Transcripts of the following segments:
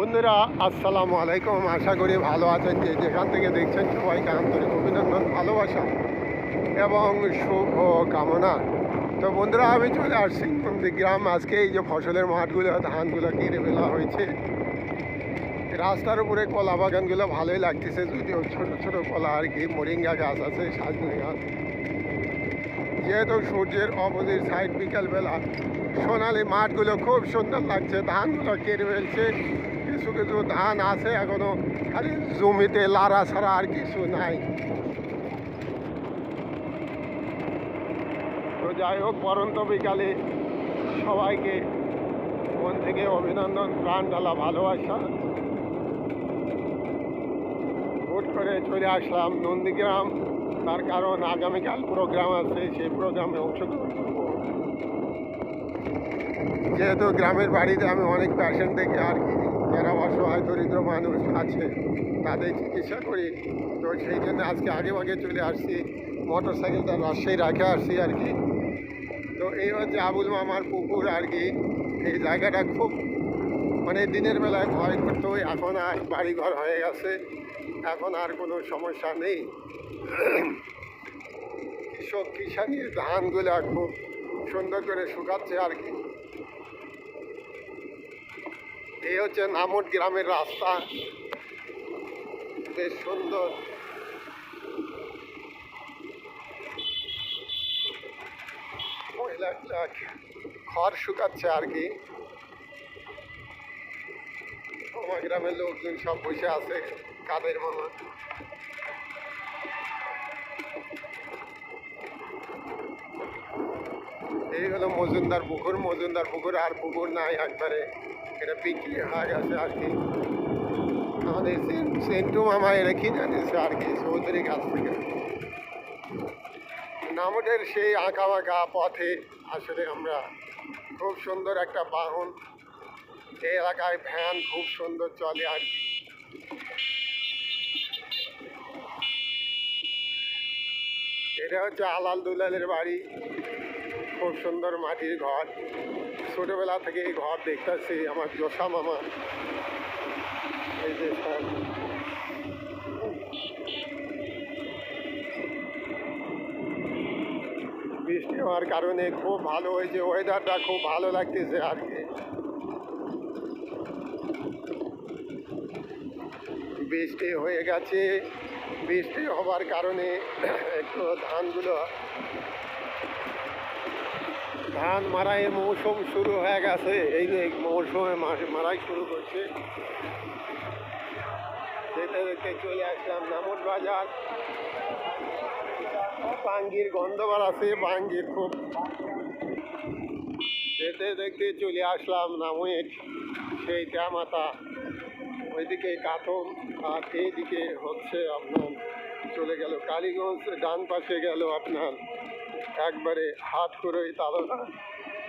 বন্ধুরা, আসসালামু আলাইকুম। আশা করি ভালো আছেন। যে যেখান থেকে দেখছেন, সবাইকে আন্তরিক অভিনন্দন, ভালোবাসা এবং শুভ কামনা। তো বন্ধুরা, আমি চলে আসছি গ্রাম। আজকে এই যে ফসলের মাঠগুলো, ধানগুলো কেড়ে ফেলা হয়েছে। রাস্তার উপরে কলা বাগানগুলো ভালোই লাগতেছে, যদিও ছোট ছোট কলা আর কি। মরিঙ্গা গাছ আছে, সাজনে গাছ। যেহেতু সূর্যের অপোজিট সাইড বিকালবেলা, সোনালি মাঠগুলো খুব সুন্দর লাগছে। ধানগুলো কেড়ে ফেলছে। কিছু কিছু ধান আছে এখনও, খালি জমিতে লাড়া ছাড়া আর কিছু নাই। তো যাই হোক পরন্ত বিকালে সবাইকে মন থেকে অভিনন্দন, প্রাণ ঢালা ভালোবাসা। হুট করে চলে আসলাম নন্দীগ্রাম। তার কারণ আগামীকাল প্রোগ্রাম আছে, সেই প্রোগ্রামে অংশগ্রহণ করব। যেহেতু গ্রামের বাড়িতে আমি অনেক পেশেন্ট দেখি আর কি যারা অসহায়, দরিদ্র মানুষ আছে, তাদের চিকিৎসা করি। তো সেই জন্য আজকে আগে আগে চলে আসছি। মোটর সাইকেলটা রাজশাহী রাখে আসছি আর কি। তো এই হচ্ছে আবুল মামার পুকুর আর কি। এই জায়গাটা খুব মানে দিনের বেলায় ভয় করতো, এখন আর বাড়িঘর হয়ে গেছে। এখন আর কোনো সমস্যা নেই। কৃষক, কিষানির ধানগুলো খুব সুন্দর করে শুকাচ্ছে আর কি। এই হচ্ছে নামট গ্রামের রাস্তা। বেশ সুন্দর। খড় শুকাচ্ছে আর কি। আমার গ্রামের লোকজন সব বসে আছে কাদের মামা এই হলো মজুমদার পুকুর। মজুমদার পুকুর আর পুকুর নাই একবারে। এটা বিক্রি হয়ে গেছে আর কি। আমাদের সেন- সেন্টু মামা এরা কিনে আর কি চৌধুরী কাছ থেকে। নামটের সেই আঁকা বাঁকা পথে আসলে আমরা খুব সুন্দর একটা বাহন, এই এলাকায় ভ্যান খুব সুন্দর চলে আর কি। এটা হচ্ছে আলাল দুলালের বাড়ি, খুব সুন্দর মাটির ঘর। ছোটবেলা থেকে এই ঘর দেখতেছি, আমার জোসা মামা। এই যে বৃষ্টি হওয়ার কারণে খুব ভালো হয়েছে ওয়েদারটা খুব ভালো লাগতেছে আর কি। বৃষ্টি হয়ে গেছে। বৃষ্টি হওয়ার কারণে একটু ধানগুলো ধান মারাইয়ের মৌসুম শুরু হয়ে গেছে। এই যে মৌসুমে মারাই শুরু করছে। দেখতে দেখতে চলে আসলাম নামট বাজার। বাঙ্গির গন্ধবার আছে, বাঙ্গির খুব। দেখতে দেখতে চলে আসলাম নামুয়ের সেই মাতা ওইদিকে কাতম, আর এইদিকে হচ্ছে আপনার চলে গেল কালীগঞ্জ, ডান পাশে গেল আপনার একবারে হাট করে তালনা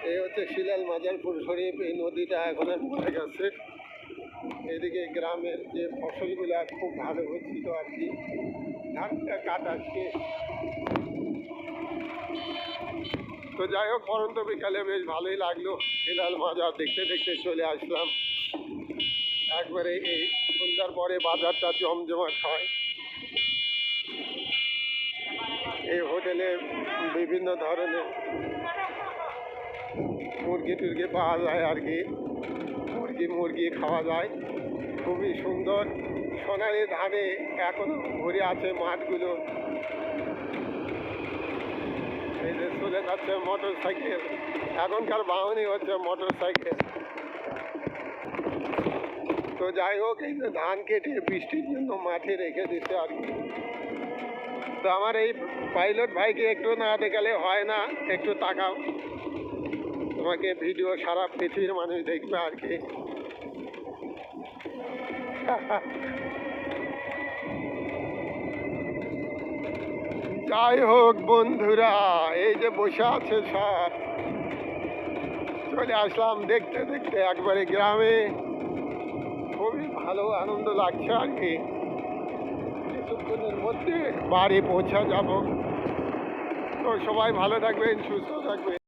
এই হচ্ছে শিলাল মাজারপুর শরীফ, এই নদীটা এখন মরে গেছে? এদিকে গ্রামের যে ফসলগুলো খুব ভালো হচ্ছিল আর কি। ধানটা কাটা শেষ। তো যাই হোক, পরন্ত বিকালে বেশ ভালোই লাগল। শিলাল মাজার দেখতে দেখতে চলে আসলাম। একবারে এই সন্ধ্যার পরে বাজারটা জমজমাট হয় এই হোটেলে বিভিন্ন ধরনের মুরগি টুরগি পাওয়া যায় আর কি। মুরগি মুরগি খাওয়া যায়। খুবই সুন্দর। সোনালি ধানে এখনও ঘুরে আছে মাঠগুলো। এই যে চলে যাচ্ছে মোটর সাইকেল। এখনকার বাহনই হচ্ছে মোটর সাইকেল। তো যাই হোক, এই যে ধান কেটে বৃষ্টির জন্য মাঠে রেখে দিতে আর কি। তো আমার এই পাইলট ভাইকে একটু না দেখালে হয় না, একটু তাকাও। তোমাকে ভিডিও সারা পৃথিবীর মানুষ দেখবে আর কি। যাই হোক বন্ধুরা, এই যে বসে আছে সব। চলে আসলাম দেখতে দেখতে একবারে গ্রামে। খুবই ভালো, আনন্দ লাগছে আর কি। কিছুক্ষণের মধ্যে বাড়ি পৌঁছা যাব। তো সবাই ভালো থাকবেন সুস্থ থাকবেন।